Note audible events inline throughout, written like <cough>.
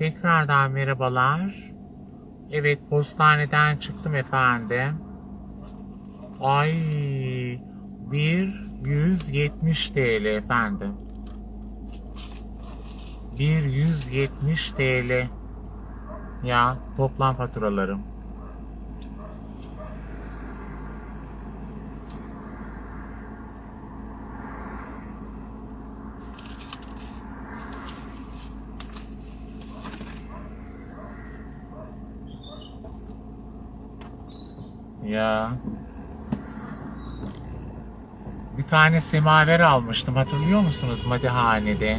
Tekrardan merhabalar. Evet postaneden çıktım efendim. Ay bir 170 TL efendim. Bir 170 TL. Ya toplam faturalarım. Ya. Bir tane semaver almıştım hatırlıyor musunuz Madihane'de?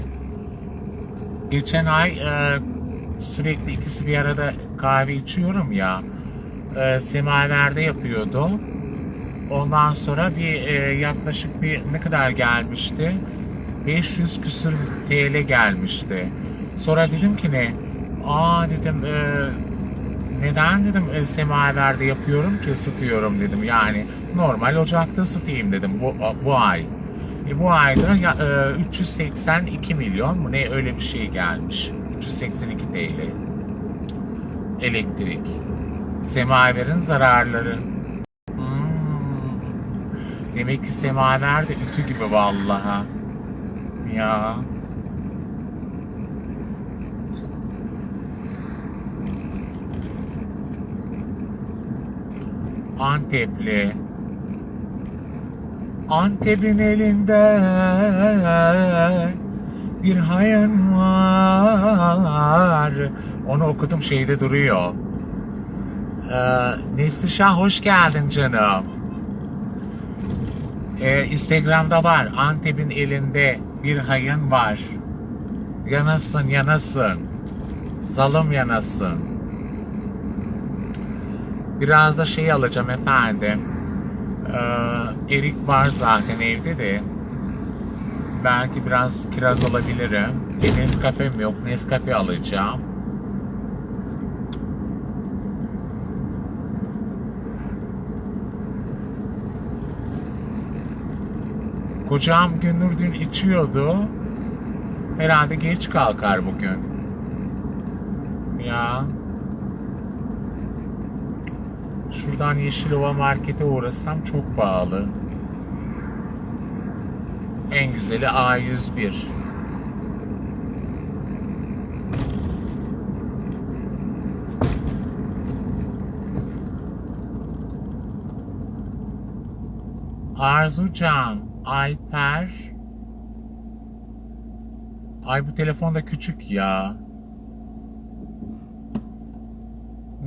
Geçen ay e, sürekli ikisi bir arada kahve içiyorum ya. E, semaverde yapıyordu. Ondan sonra bir e, yaklaşık bir ne kadar gelmişti? 500 küsür TL gelmişti. Sonra dedim ki ne? Aa dedim e, neden dedim e, semaverde yapıyorum ki ısıtıyorum dedim. Yani normal ocakta ısıtayım dedim bu, bu ay. E, bu ayda ya, e, 382 milyon mu ne öyle bir şey gelmiş. 382 TL. Elektrik. Semaverin zararları. Hmm. Demek ki semaver de ütü gibi vallaha. Ya. Antepli. Antep'in elinde bir hayın var. Onu okudum şeyde duruyor. Ee, Neslişah hoş geldin canım. Ee, Instagram'da var. Antep'in elinde bir hayın var. Yanasın yanasın. Zalım yanasın. Biraz da şey alacağım efendim. Ee, erik var zaten evde de. Belki biraz kiraz alabilirim. E, Nescafe'm yok. Nescafe alacağım. Kocam Gündür dün içiyordu. Herhalde geç kalkar bugün. Ya. Şuradan Yeşilova markete uğrasam çok pahalı. En güzeli A101. Arzucan, Alper. Ay bu telefon da küçük ya.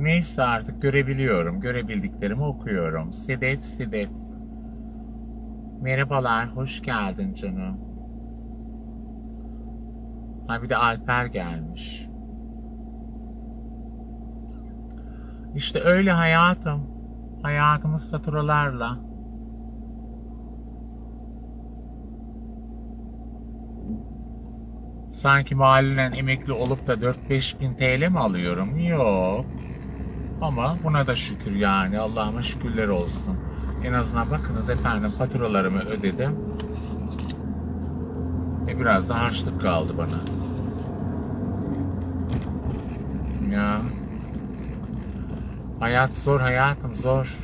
Neyse artık görebiliyorum. Görebildiklerimi okuyorum. Sedef Sedef. Merhabalar, hoş geldin canım. Ha bir de Alper gelmiş. İşte öyle hayatım. Hayatımız faturalarla. Sanki mahallen emekli olup da 4-5 bin TL mi alıyorum? Yok. Ama buna da şükür yani. Allah'ıma şükürler olsun. En azından bakınız efendim faturalarımı ödedim. E biraz da harçlık kaldı bana. Ya. Hayat zor hayatım zor.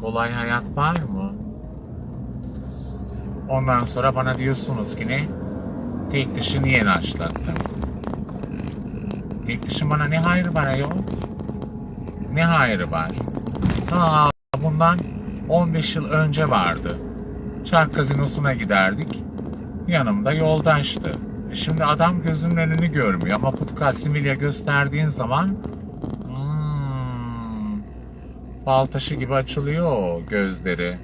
Kolay hayat var mı? Ondan sonra bana diyorsunuz ki ne? Tek dışı niye naşlattın? Tek dışı bana ne hayrı var ayol? Ne hayrı var? Ha, bundan 15 yıl önce vardı. Çark gazinosuna giderdik. Yanımda yoldaştı. E Şimdi adam gözünün önünü görmüyor ama Putka Similya gösterdiğin zaman hmm, fal taşı gibi açılıyor gözleri.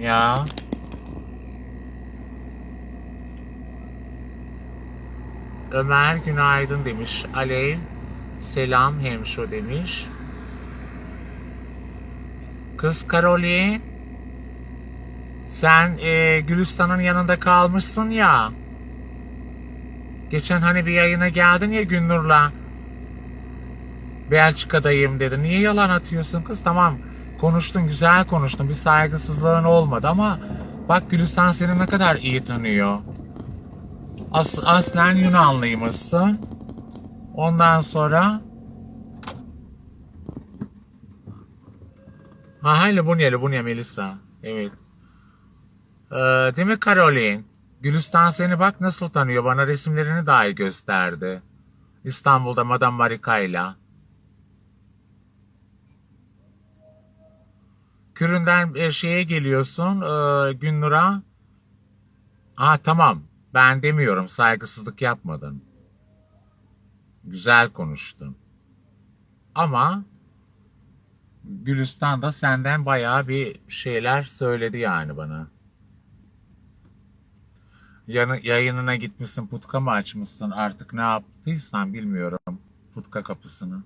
Ya Ömer günaydın demiş. Alev selam hemşo demiş. Kız Karoli sen e, Gülistan'ın yanında kalmışsın ya. Geçen hani bir yayına geldin ya Günnur'la. Belçika'dayım dedi. Niye yalan atıyorsun kız? Tamam konuştun güzel konuştun. Bir saygısızlığın olmadı ama bak Gülistan seni ne kadar iyi tanıyor. As aslen Yunanlıymışsın. Ondan sonra Ha hayır Lubunya, Lubunya Melisa. Evet. Ee, değil mi Caroline? Gülistan seni bak nasıl tanıyor. Bana resimlerini dahi gösterdi. İstanbul'da Madame Marika'yla. Küründen e, şeye geliyorsun e, Günnur'a. Ha tamam. Ben demiyorum saygısızlık yapmadın. Güzel konuştun. Ama Gülistan da senden bayağı bir şeyler söyledi yani bana. Yanı, yayınına gitmişsin, putka mı açmışsın artık ne yaptıysan bilmiyorum putka kapısını.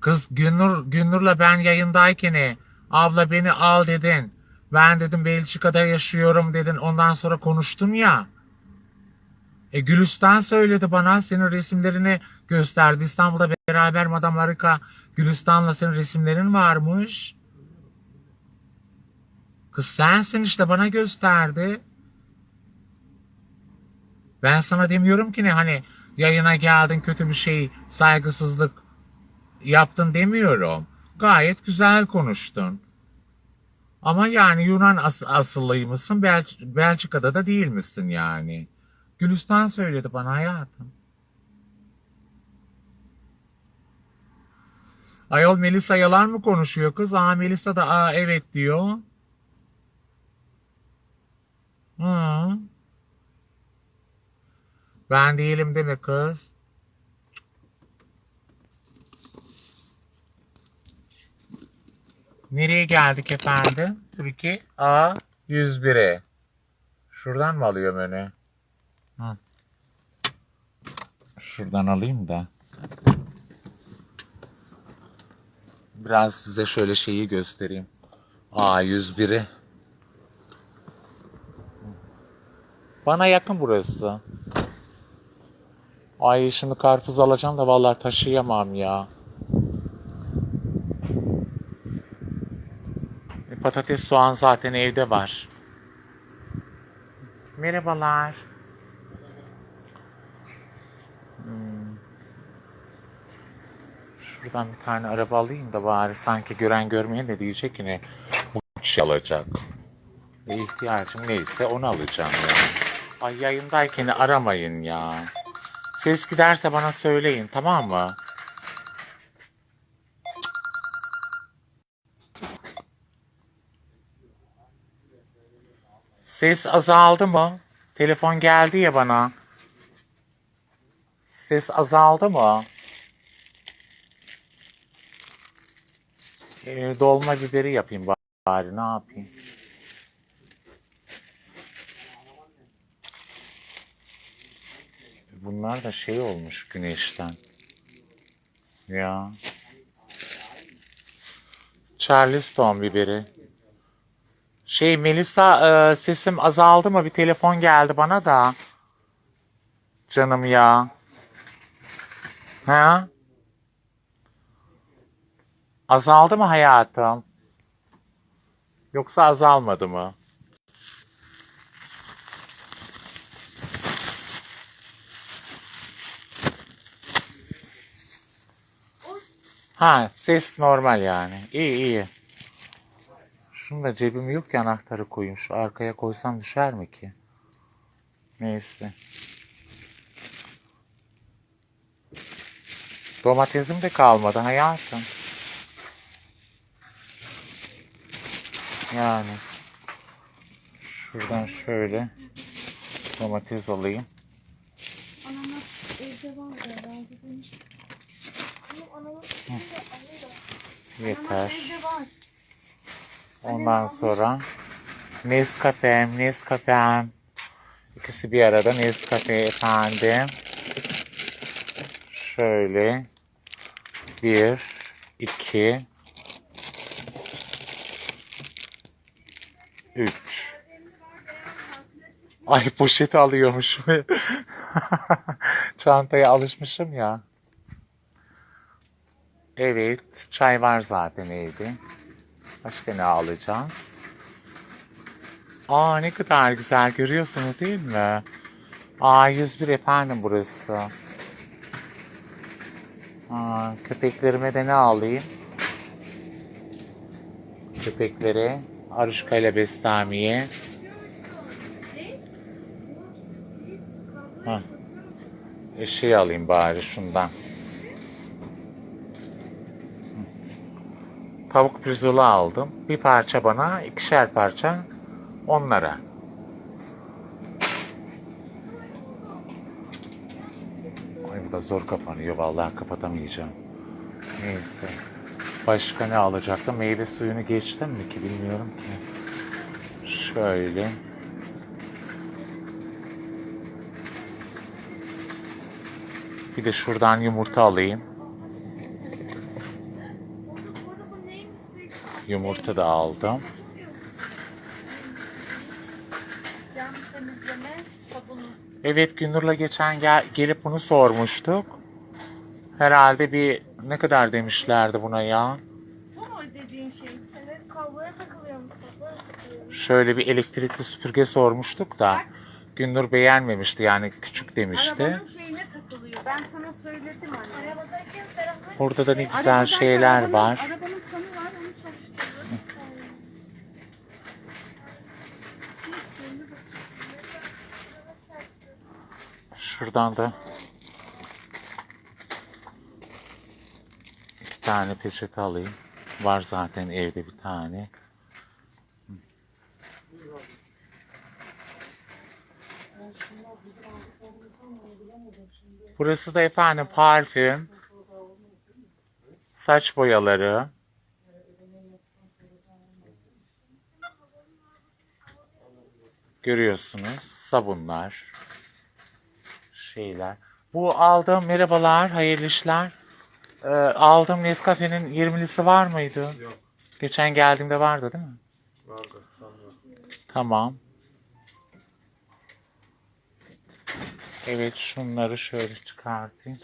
Kız Günnur, Günnur'la ben yayındayken e, abla beni al dedin. Ben dedim Belçika'da yaşıyorum dedin. Ondan sonra konuştun ya. E Gülistan söyledi bana senin resimlerini gösterdi. İstanbul'da beraber Madame Marika Gülistan'la senin resimlerin varmış. Kız sensin işte bana gösterdi. Ben sana demiyorum ki ne hani yayına geldin kötü bir şey saygısızlık yaptın demiyorum. Gayet güzel konuştun. Ama yani Yunan as asıllıymışsın, Bel Belçika'da da değil misin yani? Gülistan söyledi bana hayatım. Ayol Melisa yalan mı konuşuyor kız? Aa Melisa da aa evet diyor. Hı. Ben değilim deme kız. Nereye geldik efendim? Tabii ki A 101'e. Şuradan mı alıyorum öne? Hı. Şuradan alayım da. Biraz size şöyle şeyi göstereyim. A 101'i. Bana yakın burası. Ay şimdi karpuz alacağım da vallahi taşıyamam ya. Patates soğan zaten evde var. Merhabalar. Hmm. Şuradan bir tane araba alayım da bari sanki gören görmeyen de diyecek ki ne bu şey alacak. E, ihtiyacım neyse onu alacağım ya. Ay yayındayken aramayın ya. Ses giderse bana söyleyin tamam mı? Ses azaldı mı? Telefon geldi ya bana. Ses azaldı mı? Ee, dolma biberi yapayım bari ne yapayım? Bunlar da şey olmuş güneşten. Ya. Charleston biberi. Şey Melisa e, sesim azaldı mı? Bir telefon geldi bana da. Canım ya. Ha? Azaldı mı hayatım? Yoksa azalmadı mı? Ha, ses normal yani. İyi iyi. Şunu da cebim yok ki anahtarı koyayım. Şu arkaya koysam düşer mi ki? Neyse. Domatesim de kalmadı hayatım. Yani. Şuradan şöyle domates alayım. Ananas evde var ya ben. Yeter. Ondan sonra Nescafe'm, Nescafe'm. İkisi bir arada Nescafe efendim. Şöyle. Bir, iki, üç. Ay poşeti alıyormuş. <laughs> Çantaya alışmışım ya. Evet, çay var zaten evde. Başka ne alacağız? Aa ne kadar güzel görüyorsunuz değil mi? A101 efendim burası. Aa, köpeklerime de ne alayım? Köpeklere Aruşka ile Bestamiye. Ha. E, şey alayım bari şundan. Tavuk pirzola aldım. Bir parça bana, ikişer parça onlara. Ay bu da zor kapanıyor. Vallahi kapatamayacağım. Neyse. Başka ne alacaktım? Meyve suyunu geçtim mi ki bilmiyorum ki. Şöyle. Bir de şuradan yumurta alayım. Yumurta da aldım. Cam temizleme sabunu. Evet Gündür'le geçen gel- gelip bunu sormuştuk. Herhalde bir ne kadar demişlerdi buna ya? Bu mu dediğin şey? Evet kabloya takılıyor mu? Kabloya takılıyor. Şöyle bir elektrikli süpürge sormuştuk da Gündür beğenmemişti yani küçük demişti. Arabanın şeyine takılıyor. Ben sana söyledim anne. Arabadayken. Burada da ne güzel Arabadayken şeyler arabanın- var. Arabanın fanı var onu çalıştırıyorum. Şuradan da iki tane peçete alayım. Var zaten evde bir tane. Burası da efendim parfüm, saç boyaları, görüyorsunuz sabunlar, şeyler. Bu aldığım merhabalar, hayırlı işler. Ee, aldığım Nescafe'nin 20'lisi var mıydı? Yok. Geçen geldiğimde vardı değil mi? Vardı. Tamam. Evet şunları şöyle çıkartayım.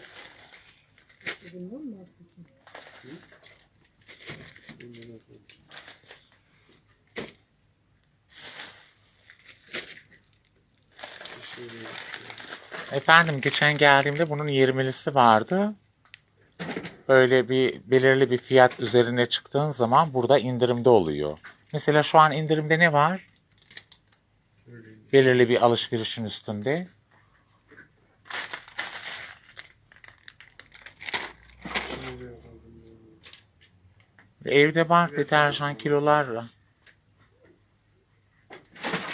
Efendim geçen geldiğimde bunun 20'lisi vardı. Böyle bir belirli bir fiyat üzerine çıktığın zaman burada indirimde oluyor. Mesela şu an indirimde ne var? Belirli bir alışverişin üstünde. Evde var deterjan kilolarla.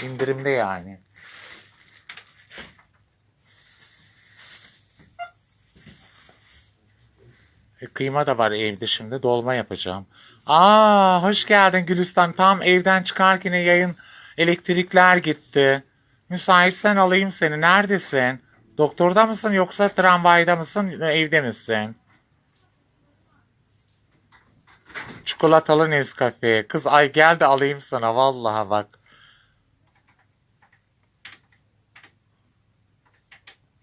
İndirimde yani. E, kıyma da var evde şimdi. Dolma yapacağım. Aa, hoş geldin Gülistan. Tam evden çıkarken yayın elektrikler gitti. Müsaitsen alayım seni. Neredesin? Doktorda mısın yoksa tramvayda mısın? Evde misin? Çikolatalı Nescafe. Kız ay gel de alayım sana. Vallahi bak.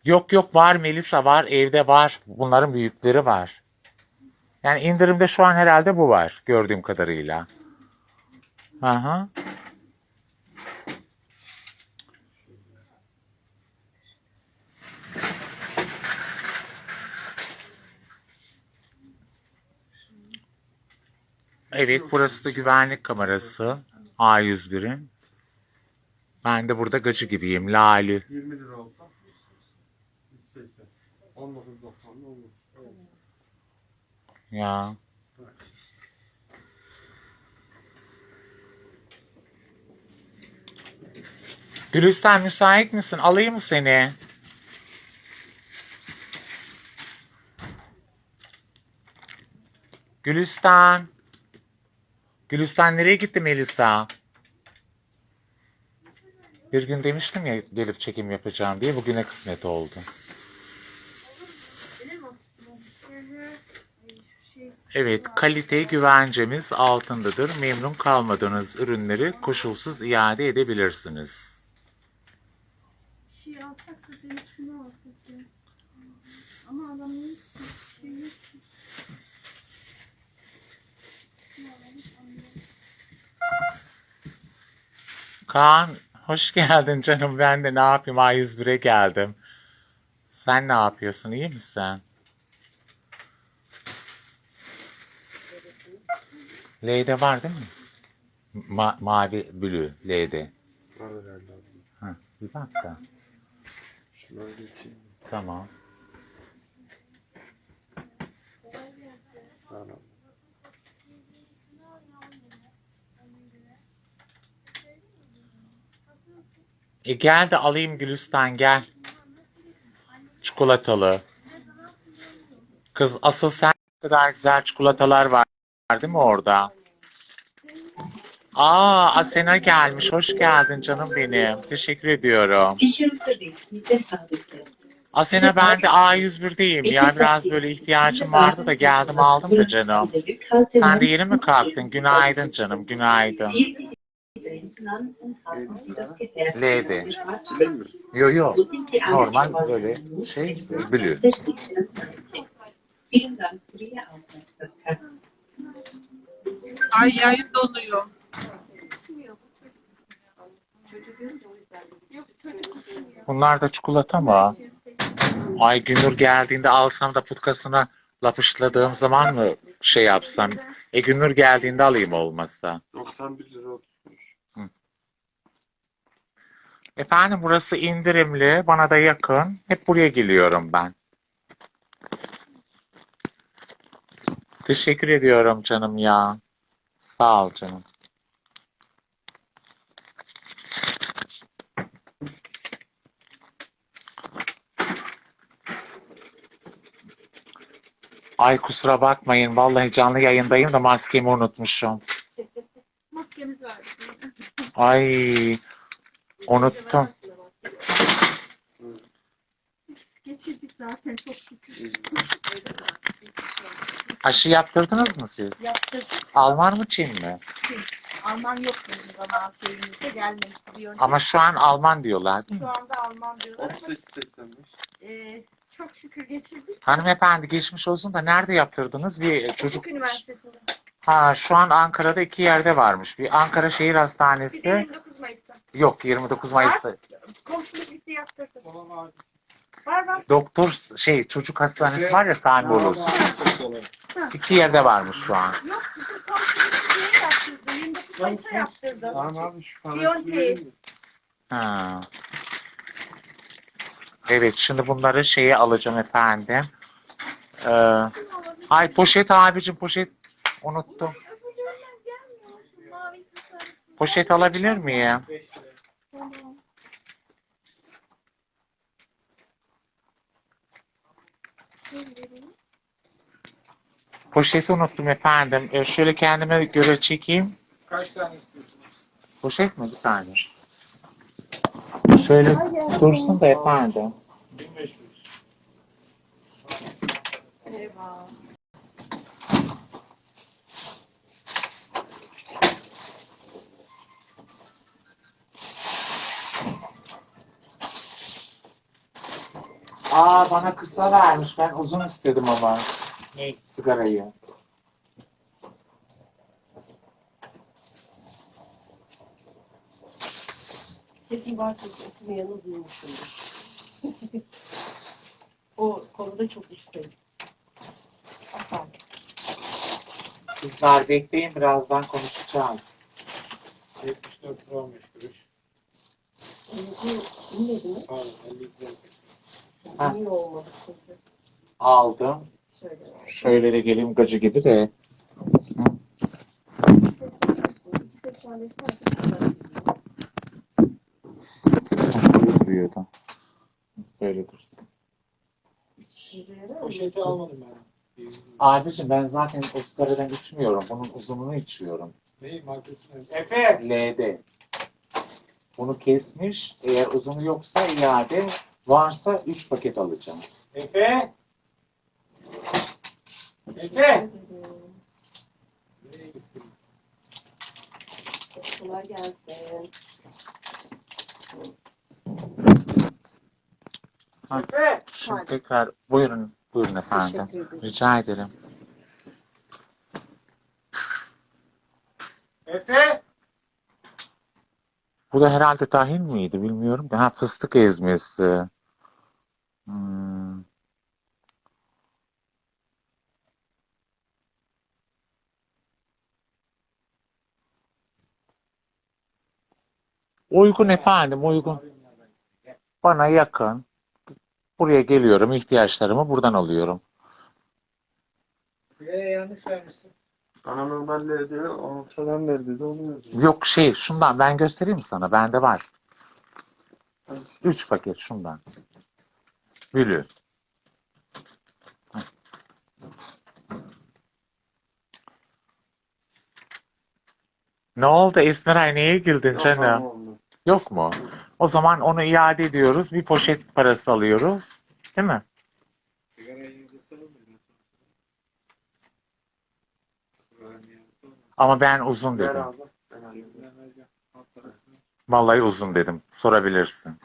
Yok yok var Melisa var. Evde var. Bunların büyükleri var. Yani indirimde şu an herhalde bu var gördüğüm kadarıyla. Aha. Evet burası da güvenlik kamerası A101'in. Ben de burada gacı gibiyim. Lali. 20 lira olsa 180. 19.90 olur. Ya. Gülistan müsait misin? Alayım mı seni? Gülistan. Gülistan nereye gitti Melisa? Bir gün demiştim ya gelip çekim yapacağım diye bugüne kısmet oldu. Evet, kalite güvencemiz altındadır. Memnun kalmadığınız ürünleri koşulsuz iade edebilirsiniz. Şey Kaan, hoş geldin canım. Ben de ne yapayım? A101'e geldim. Sen ne yapıyorsun? İyi misin? L'de var değil mi? Ma- mavi blue L'de. Var herhalde abi. Ha, bir bak da. Şunları geçeyim. Tamam. Sağ ol. E gel de alayım Gülistan gel. Çikolatalı. Kız asıl sen kadar güzel çikolatalar var değil mi orada? Aa Asena gelmiş. Hoş geldin canım benim. Teşekkür ediyorum. Asena ben de A101'deyim ya. Biraz böyle ihtiyacım vardı da geldim aldım da canım. Sen de yeni mi kalktın? Günaydın canım. Günaydın. L'de. Yo yo. Normal böyle şey blue. Ay yayın donuyor. Bunlar da çikolata mı? Ay Günür geldiğinde alsam da putkasına lapışladığım zaman mı şey yapsam? E Günür geldiğinde alayım olmazsa. 91 lira tutmuş. Efendim burası indirimli, bana da yakın. Hep buraya geliyorum ben. Teşekkür ediyorum canım ya. Sağ ol canım. Ay kusura bakmayın. Vallahi canlı yayındayım da maskemi unutmuşum. Maskemiz var. Ay unuttum. Geçirdik zaten çok şükür. İyi. Aşı yaptırdınız mı siz? Yaptırdık. Alman mı Çin mi? Şey, Alman yok bizim zaman şeyimizde gelmemişti bir önce. Ama şu an Alman diyorlar değil mi? Şu anda Alman diyorlar ama 38-85. e, çok şükür geçirdik. Hanımefendi geçmiş olsun da nerede yaptırdınız? Bir çocuk. Çocuk Üniversitesi'nde. Ha şu an Ankara'da iki yerde varmış. Bir Ankara Şehir Bir de Hastanesi. 29 Mayıs'ta. Yok 29 Mayıs'ta. Komşumuz gitti yaptırdı. Var var. Doktor şey çocuk hastanesi var ya Sami Olur. İki yerde varmış şu an. Yok bizim komşumuz şey yaptırdı. 29 Mayıs'ta yaptırdı. Tamam abi şu Biontech. Ha. Evet şimdi bunları şeye alacağım efendim. Ee, ay poşet abicim poşet unuttum. Öbürlerinden gelmiyor. Şu mavi tasarım. Poşet alabilir miyim? Poşeti unuttum efendim. Ee, şöyle kendime göre çekeyim. Kaç tane istiyorsun? Poşet mi bir tane? Şöyle dursun da efendim. 1500. Eyvah. Aa bana kısa vermiş. Ben uzun istedim ama. Ne? Sigarayı. Kesin varsa ismi yanı duymuşumdur. <laughs> o konuda çok ustayım. Efendim. Kızlar bekleyin birazdan konuşacağız. 74 lira 15 kuruş. Bu dinledi mi? Pardon 52 lira. Ha. Niye olmadı çünkü? Aldım. Şöyle. Şöyle de geleyim gacı gibi de. 85 Duyuyordu. Böyle dursun. Poşeti almadım ben. Abicim ben zaten o sigaradan içmiyorum. Bunun uzununu içiyorum. Neyi markası ne? Efe. L'de. Bunu kesmiş. Eğer uzunu yoksa iade. Varsa 3 paket alacağım. Efe. Efe. Kolay gelsin. Efe. Şimdi tekrar buyurun. Buyurun efendim. Ederim. Rica ederim. Efe. Bu da herhalde tahin miydi bilmiyorum. Ha fıstık ezmesi. Hmm. Uygun efendim, uygun. Bana yakın. Buraya geliyorum, ihtiyaçlarımı buradan alıyorum. Buraya yanlış vermişsin. Bana normalde diyor, ortadan ver dedi, onu yazıyor. Yok şey, şundan ben göstereyim sana. Bende var. 3 paket şundan. Hı. Ne oldu Esmeray neye güldün Yok, canım? tamam oldu. Yok mu? O zaman onu iade ediyoruz. Bir poşet parası alıyoruz. Değil mi? Ama ben uzun dedim. Vallahi uzun dedim. Sorabilirsin.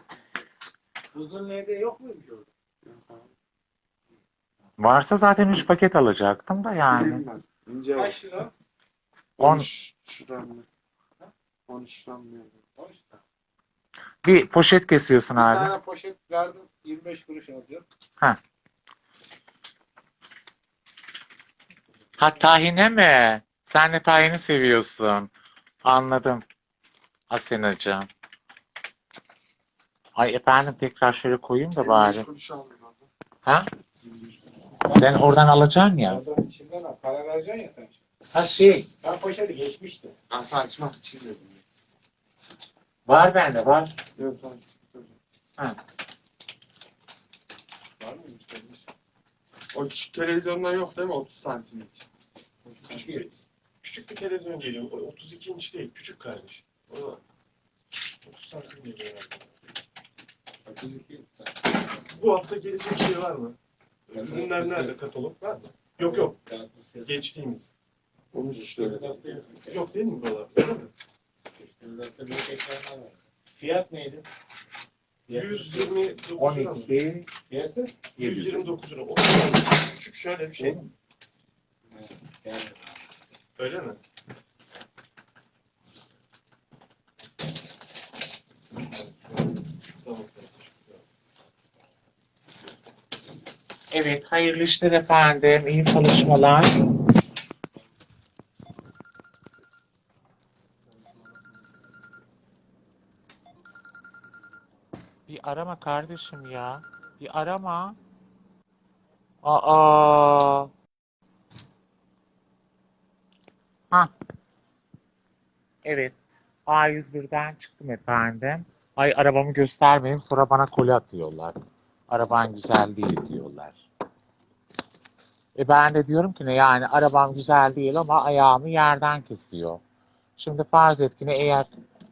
Uzun neydi yok muymuş orada? Varsa zaten 3 paket alacaktım da yani. Ben. İnce var. Kaç lira? On- 13 şuran mı? 13 lira mı? 13 lira. Bir poşet kesiyorsun Bir abi. tane poşet verdim. 25 kuruş alacağım. Ha tahine mi? Sen de tahini seviyorsun. Anladım. Asenacığım. Ay efendim tekrar şöyle koyayım da bari. 25 kuruş aldım abi. Ha? 25 kuruş. Sen oradan alacaksın ya. Oradan içinden al. Para vereceksin ya sen. Ha şey. Ben poşeti geçmiştim. Asa açmak için dedim. Var bende var. Yok tamam. Ha. Var mı? O küçük televizyondan yok değil mi? 30 santimlik. Küçük Küçük bir televizyon geliyor. O 32 inç değil. Küçük kardeş. O da 30 santim geliyor herhalde. Bu hafta gelecek şey var mı? Ürünler nerede? Katalog var mı? Yok yok. Geçtiğimiz. 13 lira. Yok değil mi mi? Fiyat neydi? 129 lira mı? 12 Fiyatı? 129 lira. O küçük şöyle bir şey. Öyle mi? Evet hayırlı işler efendim. İyi çalışmalar. Bir arama kardeşim ya. Bir arama. Aa. Ha. Evet. A101'den çıktım efendim. Ay arabamı göstermeyeyim sonra bana koli atıyorlar. Araban güzel değil diyorlar. E ben de diyorum ki ne yani arabam güzel değil ama ayağımı yerden kesiyor. Şimdi farz et ki ne eğer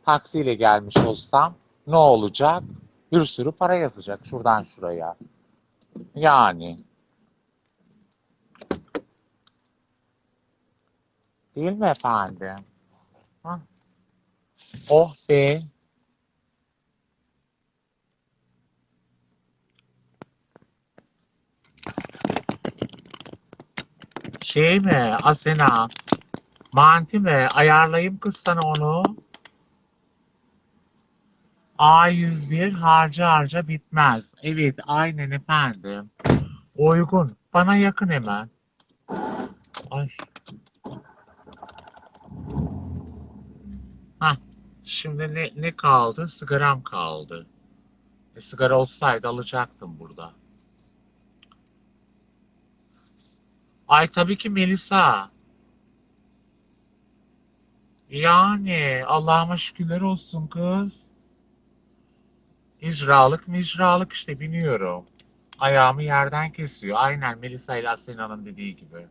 taksiyle gelmiş olsam ne olacak? Bir sürü para yazacak şuradan şuraya. Yani. Değil mi efendim? Oh be. Şey mi? Asena. Manti mi? Ayarlayayım kız sana onu. A101 harca harca bitmez. Evet, aynen efendim. Uygun. Bana yakın hemen. Ay. Hah. Şimdi ne, ne kaldı? Sigaram kaldı. E, sigara olsaydı alacaktım burada. Ay tabii ki Melisa. Yani Allah'ıma şükürler olsun kız. İcralık micralık işte biniyorum. Ayağımı yerden kesiyor. Aynen Melisa ile Asena'nın dediği gibi.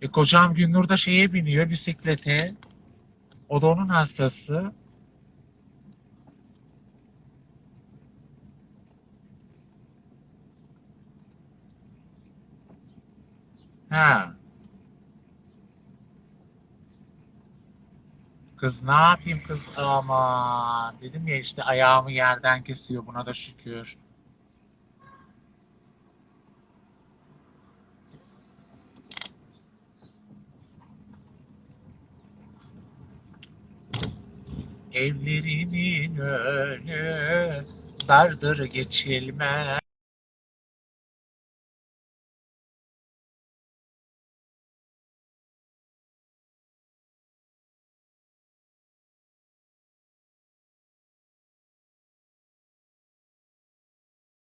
E kocam Günnur da şeye biniyor bisiklete. O da onun hastası. Ha. Kız ne yapayım kız ama dedim ya işte ayağımı yerden kesiyor buna da şükür. Evlerinin önü dardır geçilmez.